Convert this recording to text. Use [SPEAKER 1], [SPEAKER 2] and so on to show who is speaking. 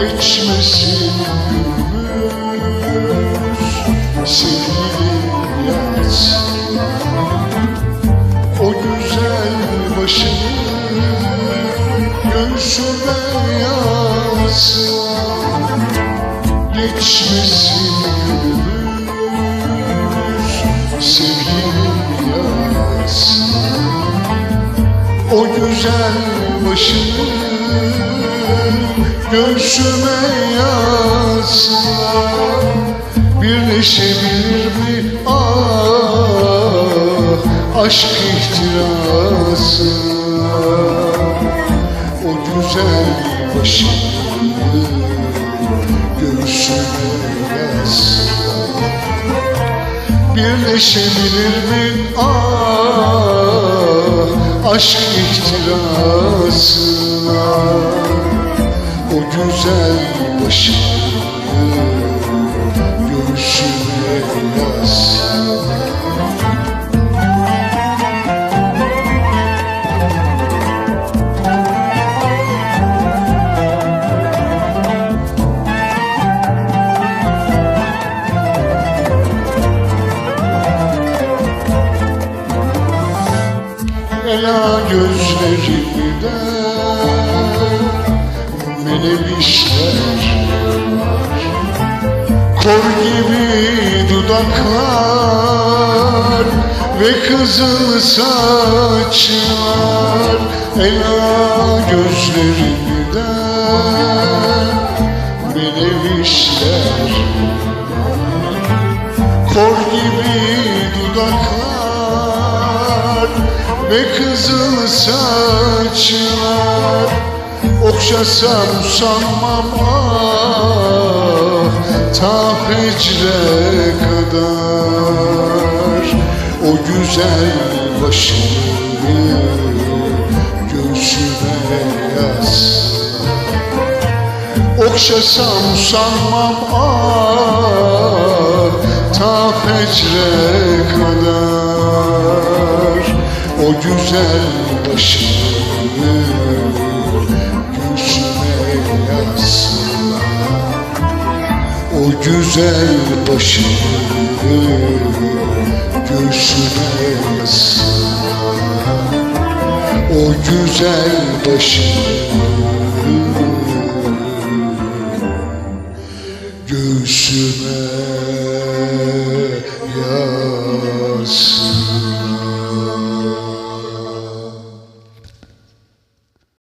[SPEAKER 1] geçmesin gündüz Sevgilim yatsın O güzel başını göğsüme yatsın Geçmesin gündüz Sevgilim yatsın O güzel başını yazsa Birleşebilir mi? Ah Aşk ihtirası O güzel başını Göğsüme yazsa Birleşebilir mi? Ah Aşk ihtirasına O güzel başını Göğsüme yazsa Ela gözlerimde Kor gibi dudaklar ve kızıl saçlar. Ela gözlerimde menevişler Kor gibi dudaklar ve kızıl saçlar. Okşasam sanmam ah ta fecre kadar O güzel başını göğsüme yaz. Okşasam sanmam ah ta fecre kadar O güzel başını güzel başım Gülsüne O güzel başım Göğsüme yaz.